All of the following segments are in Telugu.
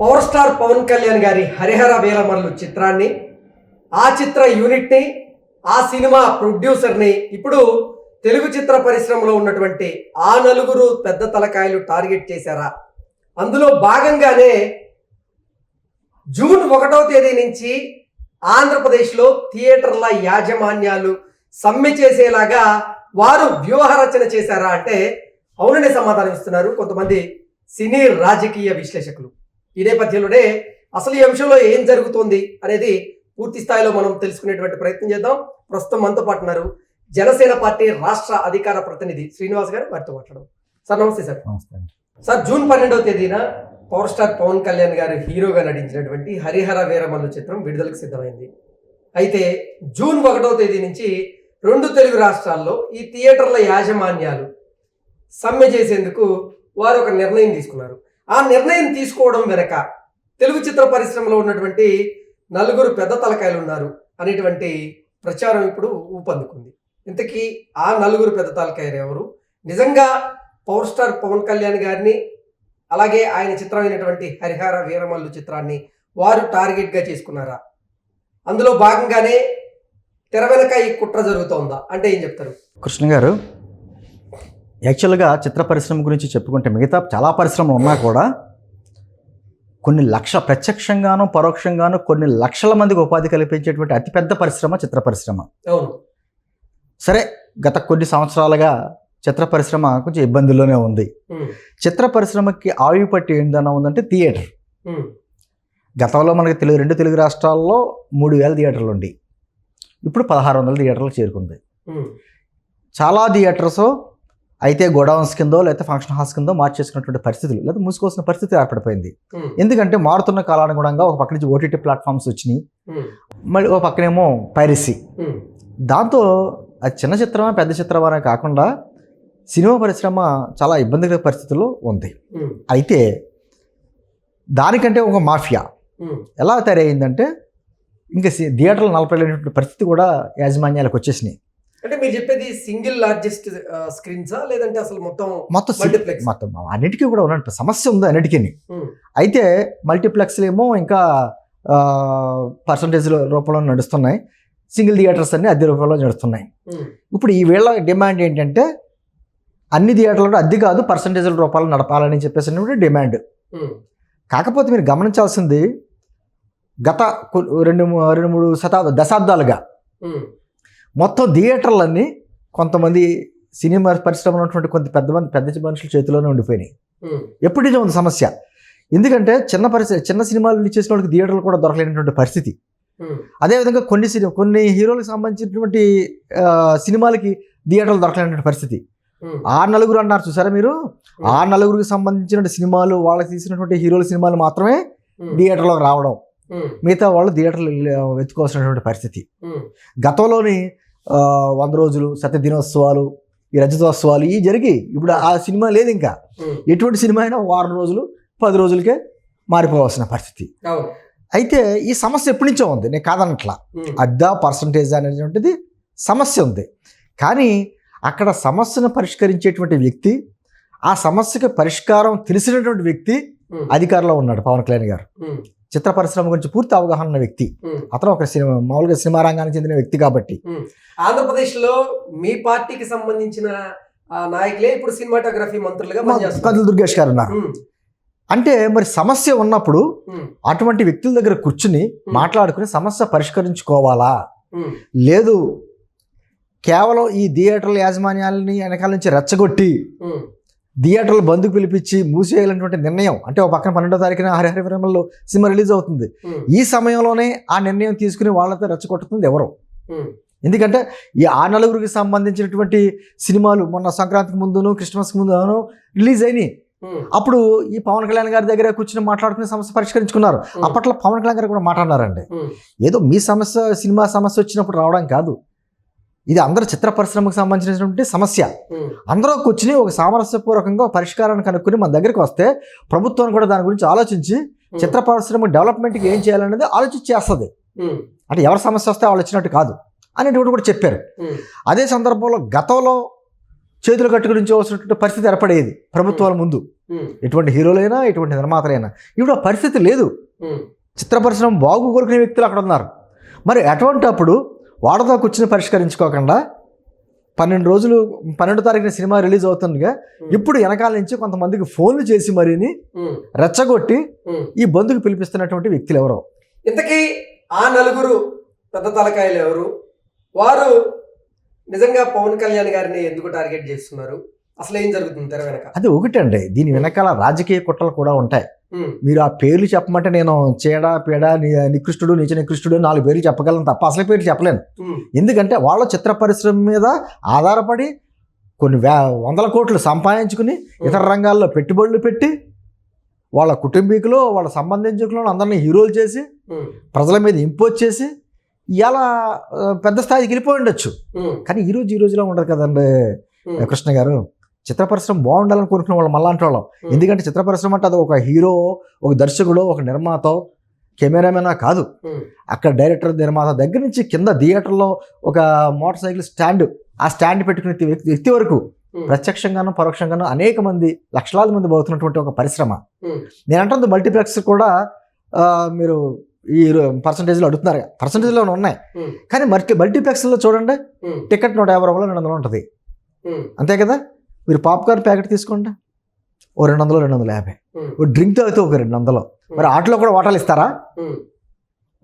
పవర్ స్టార్ పవన్ కళ్యాణ్ గారి హరిహర వీరమల్లు చిత్రాన్ని ఆ చిత్ర యూనిట్ని ఆ సినిమా ప్రొడ్యూసర్ని ఇప్పుడు తెలుగు చిత్ర పరిశ్రమలో ఉన్నటువంటి ఆ నలుగురు పెద్ద తలకాయలు టార్గెట్ చేశారా? అందులో భాగంగానే జూన్ ఒకటో తేదీ నుంచి ఆంధ్రప్రదేశ్లో థియేటర్ల యాజమాన్యాలు సమ్మె చేసేలాగా వారు వ్యూహ రచన చేశారా అంటే అవుననే సమాధానం ఇస్తున్నారు కొంతమంది సినీ రాజకీయ విశ్లేషకులు. ఈ నేపథ్యంలోనే అసలు ఈ అంశంలో ఏం జరుగుతోంది అనేది పూర్తి స్థాయిలో మనం తెలుసుకునేటువంటి ప్రయత్నం చేద్దాం. ప్రస్తుతం మనతో పాటు ఉన్నారు జనసేన పార్టీ రాష్ట్ర అధికార ప్రతినిధి శ్రీనివాస్ గారు వారితో మాట్లాడడం సార్ నమస్తే సార్. నమస్తే సార్ జూన్ పన్నెండవ తేదీన పవర్ స్టార్ పవన్ కళ్యాణ్ గారు హీరోగా నటించినటువంటి హరిహర వీరమల్లు చిత్రం విడుదలకు సిద్ధమైంది. అయితే జూన్ ఒకటవ తేదీ నుంచి రెండు తెలుగు రాష్ట్రాల్లో ఈ థియేటర్ల యాజమాన్యాలు సమ్మె చేసేందుకు వారు ఒక నిర్ణయం తీసుకున్నారు. ఆ నిర్ణయం తీసుకోవడం వెనక తెలుగు చిత్ర పరిశ్రమలో ఉన్నటువంటి నలుగురు పెద్ద తలకాయలు ఉన్నారు అనేటువంటి ప్రచారం ఇప్పుడు ఊపందుకుంది. ఇంతకీ ఆ నలుగురు పెద్ద తలకాయలు ఎవరు? నిజంగా పవర్ స్టార్ పవన్ కళ్యాణ్ గారిని అలాగే ఆయన చిత్రమైనటువంటి హరిహర వీరమల్లు చిత్రాన్ని వారు టార్గెట్గా చేసుకున్నారా? అందులో భాగంగానే తెర వెనక ఈ కుట్ర జరుగుతోందా? అంటే ఏం చెప్తారు? కృష్ణ గారు యాక్చువల్గా చిత్ర పరిశ్రమ గురించి చెప్పుకుంటే మిగతా చాలా పరిశ్రమలు ఉన్నా కూడా కొన్ని లక్ష ప్రత్యక్షంగాను పరోక్షంగాను కొన్ని లక్షల మందికి ఉపాధి కల్పించేటువంటి అతిపెద్ద పరిశ్రమ చిత్ర పరిశ్రమ. సరే గత కొన్ని సంవత్సరాలుగా చిత్ర పరిశ్రమ కొంచెం ఇబ్బందుల్లోనే ఉంది. చిత్ర పరిశ్రమకి ఆయువు పట్టి ఏందన్నా ఉందంటే థియేటర్. గతంలో మనకి తెలుగు రెండు తెలుగు రాష్ట్రాల్లో మూడు వేల థియేటర్లు ఉండి ఇప్పుడు పదహారు వందల థియేటర్లు చేరుకుంది. చాలా థియేటర్స్ అయితే గోడౌన్స్ కిందో లేకపోతే ఫంక్షన్ హాల్స్ కిందో మార్చేసుకున్నటువంటి పరిస్థితులు లేదా మూసుకోవాల్సిన పరిస్థితి ఏర్పడిపోయింది. ఉమ్, ఎందుకంటే మారుతున్న కాలానుగుణంగా ఒక పక్క నుంచి ఓటీటీ ప్లాట్ఫామ్స్ వచ్చినాయి. ఉమ్, మళ్ళీ ఒక పక్కనేమో పైరసీ ఉమ్, దాంతో అది చిన్న చిత్రమా పెద్ద చిత్రమా కాకుండా సినిమా పరిశ్రమ చాలా ఇబ్బందికర పరిస్థితుల్లో ఉంది. అయితే దానికంటే ఒక మాఫియా. ఎలా తయారైందంటే ఇంకా థియేటర్లు నలపలేనటువంటి పరిస్థితి కూడా యాజమాన్యాలకు వచ్చేసినాయి. అంటే మీరు చెప్పేది సింగిల్ లార్జెస్ట్ స్క్రీన్సా? లేదంటే అసలు మొత్తం మొత్తం మల్టీప్లెక్స్? మొత్తం అన్నిటికీ కూడా ఉన్నట్టు సమస్య ఉంది అన్నిటికీ అయితే మల్టీప్లెక్స్లు ఏమో ఇంకా పర్సంటేజ్ రూపంలో నడుస్తున్నాయి. సింగిల్ థియేటర్స్ అన్ని అద్దె రూపంలో నడుస్తున్నాయి. ఇప్పుడు ఈ వేళ డిమాండ్ ఏంటంటే అన్ని థియేటర్లు అద్దె కాదు పర్సంటేజ్ల రూపాయలు నడపాలని చెప్పేసి డిమాండ్. కాకపోతే మీరు గమనించాల్సింది గత రెండు రెండు మూడు శతాబ్ద దశాబ్దాలుగా మొత్తం థియేటర్లన్నీ కొంతమంది సినిమా పరిశ్రమలో ఉన్నటువంటి కొంత పెద్ద మంది పెద్ద మనుషుల చేతిలోనే ఉండిపోయినాయి. ఎప్పటి నుంచో ఉంది? సమస్య. ఎందుకంటే చిన్న పరిస్థితి చిన్న సినిమాలు చేసిన వాళ్ళకి థియేటర్లు కూడా దొరకలేనటువంటి పరిస్థితి. అదేవిధంగా కొన్ని సినిమా కొన్ని హీరోలకు సంబంధించినటువంటి సినిమాలకి థియేటర్లు దొరకలేనటువంటి పరిస్థితి. ఆ నలుగురు అన్నారు చూసారా మీరు? ఆ నలుగురికి సంబంధించిన సినిమాలు వాళ్ళకి తీసినటువంటి హీరోల సినిమాలు మాత్రమే థియేటర్లోకి రావడం. మిగతా వాళ్ళు థియేటర్లు వెతుకోవాల్సినటువంటి పరిస్థితి. గతంలోని వంద రోజులు సత్య దినోత్సవాలు ఈ రజతోత్సవాలు ఇవి జరిగి ఇప్పుడు ఆ సినిమా లేదు ఇంకా. ఎటువంటి సినిమా అయినా వారం రోజులు పది రోజులకే మారిపోవాల్సిన పరిస్థితి. అయితే ఈ సమస్య ఎప్పటి నుంచో ఉంది నేను కాదనట్లా. అద్దా పర్సంటేజ్ అనేటువంటిది సమస్య ఉంది. కానీ అక్కడ సమస్యను పరిష్కరించేటువంటి వ్యక్తి ఆ సమస్యకి పరిష్కారం తెలిసినటువంటి వ్యక్తి అధికారంలో ఉన్నాడు పవన్ కళ్యాణ్ గారు. చిత్ర పరిశ్రమ గురించి పూర్తి అవగాహన ఉన్న వ్యక్తి. అతను ఒక సినిమా మామూలుగా సినిమా రంగానికి చెందిన వ్యక్తి కాబట్టి. ఆంధ్రప్రదేశ్లో మీ పార్టీకి సంబంధించిన నాయకులే ఇప్పుడు సినిమాటోగ్రఫీ మంత్రులుగా కందులు దుర్గేష్ గారు ఉన్నారు. అంటే మరి సమస్య ఉన్నప్పుడు అటువంటి వ్యక్తుల దగ్గర కూర్చుని మాట్లాడుకుని సమస్య పరిష్కరించుకోవాలా? లేదు కేవలం ఈ థియేటర్ల యాజమాన్యాలని వెనకాల నుంచి రెచ్చగొట్టి థియేటర్లు బంధుకు పిలిపించి మూసేయాలన్నటువంటి నిర్ణయం. అంటే ఒక పక్కన పన్నెండో తారీఖున హరిహర విరమల్లో సినిమా రిలీజ్ అవుతుంది. ఈ సమయంలోనే ఆ నిర్ణయం తీసుకుని వాళ్ళతో రెచ్చగొట్టుతుంది ఎవరు? ఎందుకంటే ఈ ఆ నలుగురికి సంబంధించినటువంటి సినిమాలు మొన్న సంక్రాంతికి ముందును క్రిస్మస్కి ముందును రిలీజ్ అయినాయి. అప్పుడు ఈ పవన్ కళ్యాణ్ గారి దగ్గర కూర్చుని మాట్లాడుకునే సమస్య పరిష్కరించుకున్నారు. అప్పట్లో పవన్ కళ్యాణ్ గారు కూడా మాట్లాడినారండి. ఉమ్, ఏదో మీ సమస్య సినిమా సమస్య వచ్చినప్పుడు రావడం కాదు. ఇది అందరు చిత్ర పరిశ్రమకు సంబంధించినటువంటి సమస్య. అందరూ కూర్చుని ఒక సామరస్యపూర్వకంగా పరిష్కారాన్ని కనుక్కొని మన దగ్గరికి వస్తే ప్రభుత్వం కూడా దాని గురించి ఆలోచించి చిత్ర పరిశ్రమ డెవలప్మెంట్కి ఏం చేయాలనేది ఆలోచించి చేస్తుంది ఉమ్, అంటే ఎవరి సమస్య వస్తే వాళ్ళు వచ్చినట్టు కాదు అనేటువంటి కూడా చెప్పారు. అదే సందర్భంలో గతంలో చేతులు కట్టుకుని ఉంచవలసినటువంటి పరిస్థితి ఏర్పడేది ప్రభుత్వాల ముందు. ఎటువంటి హీరోలైనా ఎటువంటి నిర్మాతలైనా. ఇప్పుడు ఆ పరిస్థితి లేదు. చిత్ర పరిశ్రమ బాగు కోరుకునే వ్యక్తులు అక్కడ ఉన్నారు. మరి అటువంటి అప్పుడు వాడతో కూర్చుని పరిష్కరించుకోకుండా పన్నెండు రోజులు పన్నెండు తారీఖున సినిమా రిలీజ్ అవుతుండగా ఇప్పుడు వెనకాల నుంచి కొంతమందికి ఫోన్లు చేసి మరీని రెచ్చగొట్టి. ఈ బంధుకు పిలిపిస్తున్నటువంటి వ్యక్తులు ఎవరో ఇంతకీ ఆ నలుగురు పెద్ద తలకాయలు ఎవరు? వారు నిజంగా పవన్ కళ్యాణ్ గారిని ఎందుకు టార్గెట్ చేస్తున్నారు? అసలు ఏం జరుగుతుంది తెర వెనక? అది ఒకటండి. దీని వెనకాల రాజకీయ కుట్రలు కూడా ఉంటాయి. మీరు ఆ పేర్లు చెప్పమంటే నేను చేడ పేడ నికృష్టుడు నీచ నికృష్టుడు నాలుగు పేర్లు చెప్పగలను తప్ప అసలు పేర్లు చెప్పలేను. ఎందుకంటే వాళ్ళ చిత్ర పరిశ్రమ మీద ఆధారపడి కొన్ని వే వందల కోట్లు సంపాదించుకుని ఇతర రంగాల్లో పెట్టుబడులు పెట్టి వాళ్ళ కుటుంబీకులు వాళ్ళ సంబంధించుకులు అందరినీ హీరోలు చేసి ప్రజల మీద ఇంపోజ్ చేసి ఇలా పెద్ద స్థాయికి వెళ్ళిపోయి ఉండొచ్చు. కానీ ఈ రోజు ఈ రోజులో ఉండదు కదండి కృష్ణ గారు. చిత్ర పరిశ్రమ బాగుండాలని కోరుకునే వాళ్ళు మళ్ళా వాళ్ళు ఎందుకంటే చిత్ర పరిశ్రమ అంటే అది ఒక హీరో ఒక దర్శకుడు ఒక నిర్మాత కెమెరామెనా కాదు. అక్కడ డైరెక్టర్ నిర్మాత దగ్గర నుంచి కింద థియేటర్లో ఒక మోటార్ సైకిల్ స్టాండ్ ఆ స్టాండ్ పెట్టుకునే వ్యక్తి వరకు ప్రత్యక్షంగాను పరోక్షంగాను అనేక మంది లక్షలాది మంది పోతున్నటువంటి ఒక పరిశ్రమ. నేను అంటుంది మల్టీప్లెక్స్ కూడా మీరు ఈ పర్సంటేజ్లో అడుగుతున్నారు పర్సంటేజ్లో ఉన్నాయి. కానీ మల్టీ మల్టీప్లెక్స్లో చూడండి టికెట్ నూట యాభై రూపాయలు రెండు వందలు ఉంటుంది. అంతే కదా? మీరు పాప్కార్న్ ప్యాకెట్ తీసుకోండి. ఓ రెండు వందలు రెండు వందల యాభై ఓ డ్రింక్ తాగితే ఒక రెండు వందలు మరి ఆటలో కూడా వాటాలు ఇస్తారా.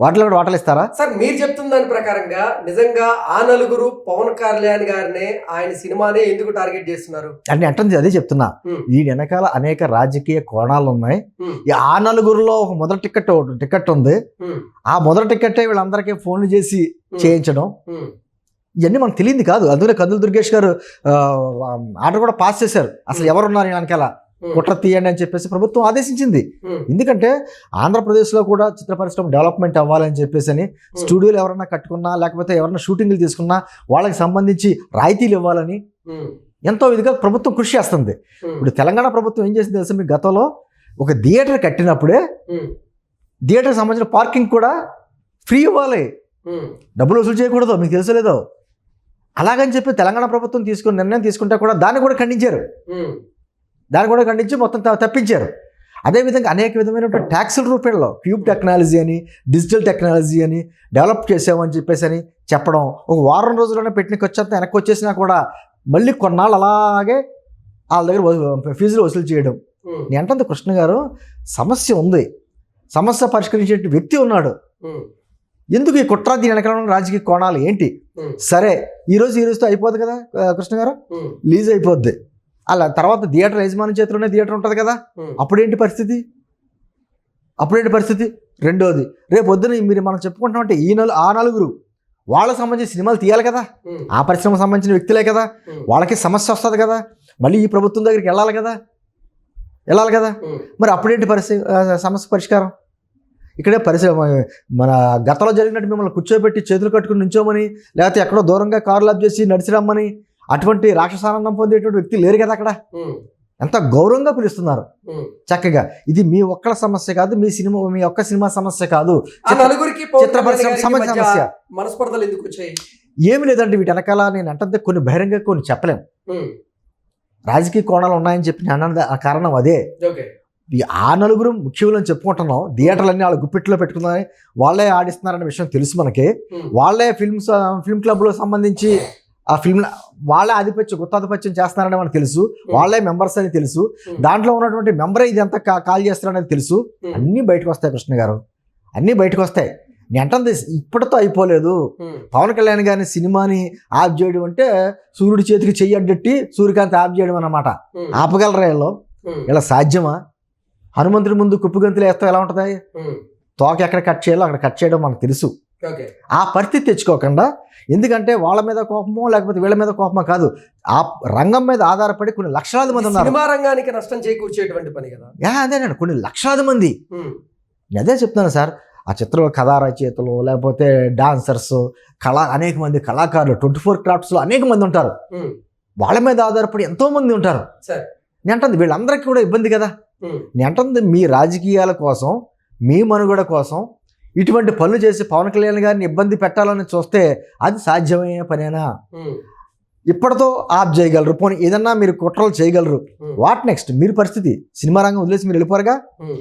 వాటిలో కూడా వాటాలు ఇస్తారా? సార్ మీరు చెప్తున్న దాని ప్రకారంగా నిజంగా ఆ నలుగురు పవన్ కళ్యాణ్ గారినే ఆయన సినిమానే ఎందుకు టార్గెట్ చేస్తున్నారు? అని అంటుంది అదే చెప్తున్నా. ఈ వెనకాల అనేక రాజకీయ కోణాలు ఉన్నాయి. ఆ నలుగురిలో ఒక మొదటి టికెట్ టికెట్ ఉంది. ఆ మొదటి టికెట్టే వీళ్ళందరికీ ఫోన్లు చేసి చేయించడం. ఇవన్నీ మనకు తెలియంది కాదు. అందుకనే కందులు దుర్గేష్ గారు ఆర్డర్ కూడా పాస్ చేశారు. అసలు ఎవరున్నారు ఈ వెనకాల కుట్ర తీయండి అని చెప్పేసి ప్రభుత్వం ఆదేశించింది. ఎందుకంటే ఆంధ్రప్రదేశ్లో కూడా చిత్ర పరిశ్రమ డెవలప్మెంట్ అవ్వాలని చెప్పేసి అని స్టూడియోలు ఎవరైనా కట్టుకున్నా లేకపోతే ఎవరైనా షూటింగ్లు తీసుకున్నా వాళ్ళకి సంబంధించి రాయితీలు ఇవ్వాలని ఎంతో ఇదిగా ప్రభుత్వం కృషి చేస్తుంది. ఇప్పుడు తెలంగాణ ప్రభుత్వం ఏం చేసింది తెలుసా మీకు గతంలో? ఒక థియేటర్ కట్టినప్పుడే థియేటర్కి సంబంధించిన పార్కింగ్ కూడా ఫ్రీ ఇవ్వాలి. డబ్బులు వసూలు చేయకూడదు. మీకు తెలుసలేదో అలాగని చెప్పి తెలంగాణ ప్రభుత్వం తీసుకుని నిర్ణయం తీసుకుంటే కూడా దాన్ని కూడా ఖండించారు. దాన్ని కూడా ఖండించి మొత్తం తప్పించారు. అదేవిధంగా అనేక విధమైనటువంటి ట్యాక్సుల రూపంలో క్యూబ్ టెక్నాలజీ అని డిజిటల్ టెక్నాలజీ అని డెవలప్ చేసామని చెప్పేసి అని చెప్పడం ఒక వారం రోజుల్లోనే పెట్టినకి వచ్చేంత వెనక్కి వచ్చేసినా కూడా మళ్ళీ కొన్నాళ్ళు అలాగే వాళ్ళ దగ్గర ఫీజులు వసూలు చేయడం. అంటుంది కృష్ణ గారు సమస్య ఉంది. సమస్య పరిష్కరించే వ్యక్తి ఉన్నాడు. ఎందుకు ఈ కుట్ర దీని వెనకాల రాజకీయ కోణాలు ఏంటి? సరే ఈ రోజు ఈ రోజుతో అయిపోద్ది కదా కృష్ణ గారు? లీజ్ అయిపోద్ది. అలా తర్వాత థియేటర్ యజమాని చేతిలోనే థియేటర్ ఉంటుంది కదా అప్పుడేంటి పరిస్థితి? అప్పుడేంటి పరిస్థితి? రెండోది రేపు పొద్దున మీరు మనం చెప్పుకుంటామంటే ఈ నలు ఆ నలుగురు వాళ్ళకి సంబంధించిన సినిమాలు తీయాలి కదా ఆ పరిశ్రమకు సంబంధించిన వ్యక్తులే కదా వాళ్ళకి సమస్య వస్తుంది కదా మళ్ళీ ఈ ప్రభుత్వం దగ్గరికి వెళ్ళాలి కదా వెళ్ళాలి కదా. మరి అప్పుడేంటి పరిస్థితి సమస్య పరిష్కారం? ఇక్కడే పరిశ్రమ మన గతంలో జరిగినట్టు మిమ్మల్ని కూర్చోబెట్టి చేతులు కట్టుకుని నుంచోమని లేకపోతే ఎక్కడో దూరంగా కారులు ఆఫ్ చేసి నడిచి రమ్మని అటువంటి రాక్షసానందం పొందేటువంటి వ్యక్తి లేరు కదా అక్కడ. ఎంత గౌరవంగా పిలుస్తున్నారు. చక్కగా. ఇది మీ ఒక్కల సమస్య కాదు మీ సినిమా మీ ఒక్క సినిమా సమస్య కాదు. నలుగురికి చిత్ర పరిశ్రమ సమస్య మధ్య సమస్య. మనస్పర్ధలు ఎందుకు వచ్చాయి? ఏమి లేదండి వీటి వెనకాల నేను అంటే కొన్ని బహిరంగ కొన్ని చెప్పలేం. ఉమ్, రాజకీయ కోణాలు ఉన్నాయని చెప్పి నేను అన్నది ఆ కారణం అదే. ఈ ఆ నలుగురు ముఖ్యులు అని చెప్పుకుంటున్నాం. థియేటర్లన్నీ వాళ్ళ గుప్పిట్లో పెట్టుకున్నారని వాళ్ళే ఆడిస్తున్నారనే విషయం తెలుసు మనకి. వాళ్ళే ఫిల్మ్స్ ఫిల్మ్ క్లబ్లో సంబంధించి ఆ ఫిల్మ్ వాళ్ళే ఆధిపత్యం గుత్తాధిపత్యం చేస్తున్నారని మనకు తెలుసు. వాళ్ళే మెంబర్స్ అని తెలుసు. దాంట్లో ఉన్నటువంటి మెంబరే ఇది ఎంత కాల్ చేస్తారనేది తెలుసు. అన్నీ బయటకు వస్తాయి కృష్ణ గారు. అన్నీ బయటకు వస్తాయి. నేను అంటుంది ఇప్పటితో అయిపోలేదు. పవన్ కళ్యాణ్ గారిని సినిమాని ఆఫ్ చేయడం అంటే సూర్యుడి చేతికి చెయ్యి అడ్డట్టి సూర్యకాంత్ ఆఫ్ చేయడం అన్నమాట. ఆపగలరా వీళ్ళు? ఇలా సాధ్యమా? హనుమంతుడి ముందు కుప్పిగంతులు వేస్తాం ఎలా ఉంటుంది? తోక ఎక్కడ కట్ చేయాలో అక్కడ కట్ చేయడం మనకు తెలుసు. ఆ పరిస్థితి తెచ్చుకోకుండా ఎందుకంటే వాళ్ళ మీద కోపమో లేకపోతే వీళ్ళ మీద కోపమో కాదు ఆ రంగం మీద ఆధారపడి కొన్ని లక్షలాది మంది ఉన్నారు. సినిమా రంగానికి నష్టం చేకూర్చేటువంటి పని కదా? అదేనండి కొన్ని లక్షలాది మంది. అదే చెప్తున్నాను సార్ ఆ చిత్రంలో కథా రచయితలు లేకపోతే డాన్సర్స్ కళా అనేక మంది కళాకారులు ట్వంటీ ఫోర్ క్రాఫ్ట్స్లో అనేక మంది ఉంటారు. వాళ్ళ మీద ఆధారపడి ఎంతో మంది ఉంటారు. సరే. నేను అంటుంది వీళ్ళందరికీ కూడా ఇబ్బంది కదా? నేను అంటుంది మీ రాజకీయాల కోసం మీ మనుగడ కోసం ఇటువంటి పనులు చేసి పవన్ కళ్యాణ్ గారిని ఇబ్బంది పెట్టాలని చూస్తే అది సాధ్యమయ్యే పనేనా? ఇప్పటితో ఆఫ్ చేయగలరు. పోనీ ఏదన్నా మీరు కుట్రలు చేయగలరు. What next? మీరు పరిస్థితి. సినిమా రంగం వదిలేసి మీరు వెళ్ళిపోరుగా?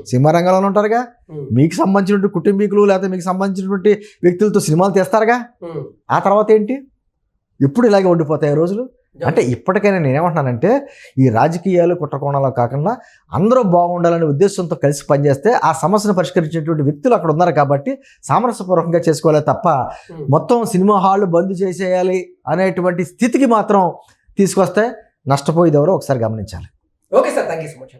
సినిమా రంగంలో ఉంటారుగా? మీకు సంబంధించినటువంటి కుటుంబీకులు లేకపోతే మీకు సంబంధించినటువంటి వ్యక్తులతో సినిమాలు తీస్తారుగా. ఆ తర్వాత ఏంటి? ఎప్పుడు ఇలాగే ఉండిపోతాయి రోజులు? అంటే ఇప్పటికైనా నేనేమంటున్నానంటే ఈ రాజకీయాలు కుట్రకోణాలు కాకుండా అందరూ బాగుండాలనే ఉద్దేశంతో కలిసి పనిచేస్తే ఆ సమస్యను పరిష్కరించేటువంటి వ్యక్తులు అక్కడ ఉన్నారు కాబట్టి సామరస్యపూర్వకంగా చేసుకోవాలి తప్ప ఉమ్. మొత్తం సినిమా హాళ్ళు బంద్ చేసేయాలి అనేటువంటి స్థితికి మాత్రం తీసుకొస్తే నష్టపోయేది ఎవరో ఒకసారి గమనించాలి. Okay sir thank you so much